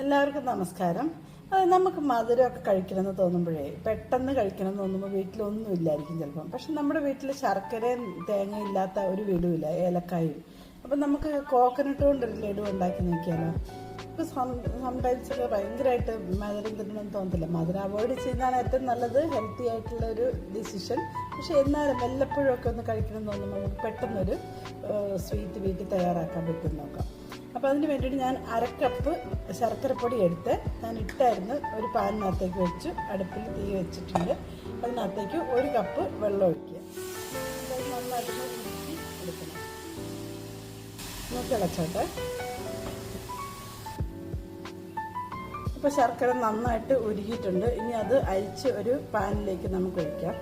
എല്ലാവർക്കും നമസ്കാരം. നമുക്ക് മധുരമൊക്കെ കഴിക്കണമെന്ന് തോന്നുമ്പോഴേ പെട്ടെന്ന് കഴിക്കണം എന്ന് തോന്നുമ്പോൾ വീട്ടിലൊന്നും ഇല്ലായിരിക്കും ചിലപ്പം. പക്ഷെ നമ്മുടെ വീട്ടിൽ ശർക്കരയും തേങ്ങ ഇല്ലാത്ത ഒരു വീടുമില്ല ഏലക്കായും. അപ്പം നമുക്ക് കോക്കനട്ട് കൊണ്ടൊരു ലഡു ഉണ്ടാക്കി നോക്കിയാലോ? ഇപ്പോൾ സംടൈംസ് ഒക്കെ ഭയങ്കരമായിട്ട് മധുരം തിന്നണമെന്ന് തോന്നത്തില്ല. മധുരം അവോയ്ഡ് ചെയ്യുന്നതാണ് ഏറ്റവും നല്ലത് ഹെൽത്തി ആയിട്ടുള്ള ഒരു ഡിസിഷൻ പക്ഷെ എന്നാലും വല്ലപ്പോഴും ഒക്കെ ഒന്ന് കഴിക്കണം എന്ന് തോന്നുമ്പോൾ നമുക്ക് പെട്ടെന്നൊരു സ്വീറ്റ് വീട്ടിൽ തയ്യാറാക്കാൻ പറ്റും നോക്കാം. അപ്പോൾ അതിന് വേണ്ടിയിട്ട് ഞാൻ അരക്കപ്പ് ശർക്കരപ്പൊടി എടുത്ത് ഞാൻ ഇട്ടായിരുന്നു ഒരു പാനിനകത്തേക്ക് വെച്ച് അടുപ്പിൽ തീ വെച്ചിട്ടുണ്ട്. അതിനകത്തേക്ക് ഒരു കപ്പ് വെള്ളം ഒഴിക്കുക. അത് നന്നായിട്ട് ഉരുക്കി എടുക്കണം. നോക്കി ഇളച്ചോട്ടെ ഇപ്പോൾ ശർക്കര നന്നായിട്ട് ഉരുകിയിട്ടുണ്ട്. ഇനി അത് അരിച്ച് ഒരു പാനിലേക്ക് നമുക്ക് ഒഴിക്കാം.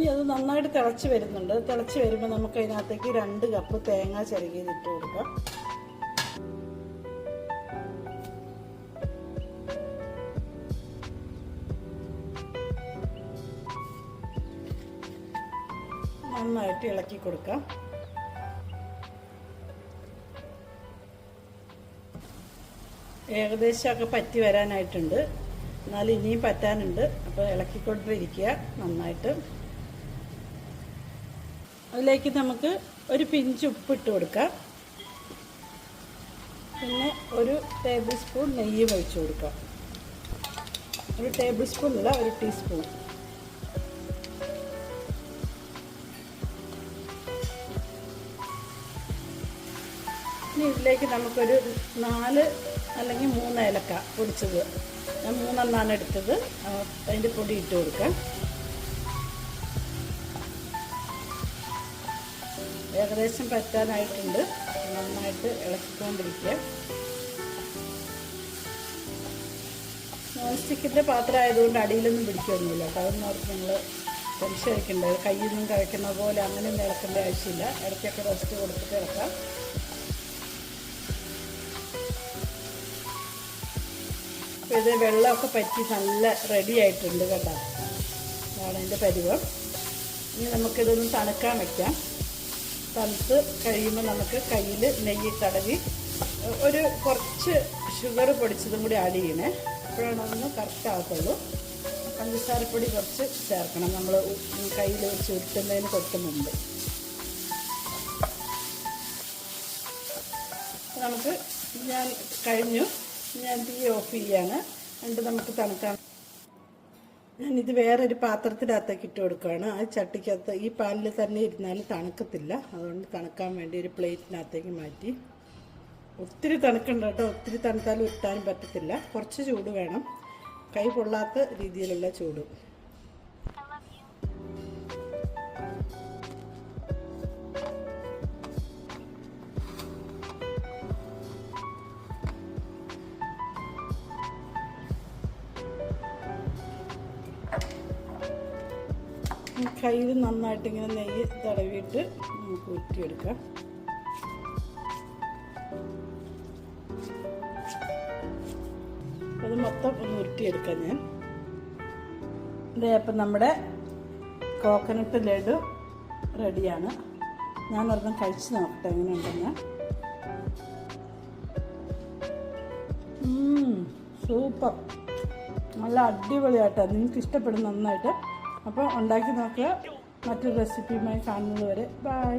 ഇനി അത് നന്നായിട്ട് തിളച്ച് വരുന്നുണ്ട്. തിളച്ച് വരുമ്പോൾ നമുക്ക് അതിനകത്തേക്ക് രണ്ട് കപ്പ് തേങ്ങ ചിരകിയത് ഇട്ട് കൊടുക്കാം. നന്നായിട്ട് ഇളക്കി കൊടുക്കാം. ഏകദേശമൊക്കെ പറ്റി വരാനായിട്ടുണ്ട്. എന്നാൽ ഇനിയും പറ്റാനുണ്ട്. അപ്പോൾ ഇളക്കിക്കൊണ്ടിരിക്കുക. നന്നായിട്ട് അതിലേക്ക് നമുക്ക് ഒരു പിഞ്ച് ഉപ്പിട്ട് കൊടുക്കാം. പിന്നെ ഒരു ടേബിൾ സ്പൂൺ നെയ്യ് ഒഴിച്ചു കൊടുക്കാം. ഒരു ടേബിൾ സ്പൂൺ അല്ല ഒരു ടീസ്പൂൺ. ഇനി ഇതിലേക്ക് നമുക്കൊരു നാല് അല്ലെങ്കിൽ മൂന്ന് ഏലക്ക പൊടിച്ചത്. ഞാൻ മൂന്നെണ്ണാണ് എടുത്തത്. അതിന്റെ പൊടി ഇട്ട് കൊടുക്കാം. ഏകദേശം പറ്റാനായിട്ടുണ്ട്. നന്നായിട്ട് ഇളക്കിക്കൊണ്ടിരിക്കുക. നോൺ സ്റ്റിക്കിന്റെ പാത്രം ആയതുകൊണ്ട് അടിയിലൊന്നും പിടിക്കൊന്നുമില്ല. അതൊന്നും അവർക്ക് നിങ്ങൾ ടെൻഷൻ അടിക്കണ്ട. കയ്യിൽ നിന്നും കഴിക്കുന്ന പോലെ അങ്ങനെയൊന്നും ഇളക്കേണ്ട ആവശ്യമില്ല. ഇടയ്ക്കൊക്കെ റെസ്റ്റ് കൊടുത്തിട്ട് ഇളക്കാം. ഇത് വെള്ളമൊക്കെ പറ്റി നല്ല റെഡി ആയിട്ടുണ്ട് കേട്ടോ. അതാണ് അതിന്റെ പരിവം. ഇനി നമുക്കിതൊന്ന് തണുക്കാൻ വയ്ക്കാം തണുത്ത് കഴിയുമ്പോൾ നമുക്ക് കയ്യിൽ നെയ്യ് തടവി ഒരു കുറച്ച് ഷുഗർ പൊടിച്ചതും കൂടി ആഡ് ചെയ്യണേ. അപ്പോഴാണ് അതൊന്ന് കറക്റ്റ് ആകത്തുള്ളൂ. പഞ്ചസാരപ്പൊടി കുറച്ച് ചേർക്കണം. നമ്മൾ കയ്യിൽ വെച്ച് ഉരുട്ടുന്നതിന് തൊട്ട് മുമ്പ്. നമുക്ക് ഞാൻ കഴിഞ്ഞു. ഞാൻ തീ ഓഫ് ചെയ്യാണ്. എന്നിട്ട് നമുക്ക് തണുക്കാൻ ഞാനിത് വേറൊരു പാത്രത്തിനകത്തേക്ക് ഇട്ട് കൊടുക്കുകയാണ്. ആ ചട്ടിക്കകത്ത് ഈ പാനിൽ തന്നെ ഇരുന്നാൽ തണുക്കത്തില്ല. അതുകൊണ്ട് തണുക്കാൻ വേണ്ടി ഒരു പ്ലേറ്റിനകത്തേക്ക് മാറ്റി. ഒത്തിരി തണുക്കണ്ട കേട്ടോ. ഒത്തിരി തണുത്താലും ഇട്ടാനും പറ്റത്തില്ല. കുറച്ച് ചൂട് വേണം. കൈ പൊള്ളാത്ത രീതിയിലുള്ള ചൂട്. കയ്യിൽ നന്നായിട്ട് ഇങ്ങനെ നെയ്യ് തടവിയിട്ട് നമുക്ക് ഉരുട്ടിയെടുക്കാം അത് മൊത്തം ഒന്ന് ഉരുട്ടിയെടുക്കാം ഞാൻ. ഇതേ അപ്പം നമ്മുടെ കോക്കനട്ട് ലഡു റെഡിയാണ് ഞാൻ ഒരെണ്ണം കഴിച്ച് നോക്കട്ടെ എങ്ങനെ ഉണ്ടെന്ന് സൂപ്പർ നല്ല അടിപൊളിയായിട്ടാണ് നിങ്ങൾക്ക് ഇഷ്ടപ്പെടും നന്നായിട്ട് അപ്പോൾ ഉണ്ടാക്കി നോക്കുക. മറ്റൊരു റെസിപ്പിയുമായി കാണുന്നത് വരെ. ബൈ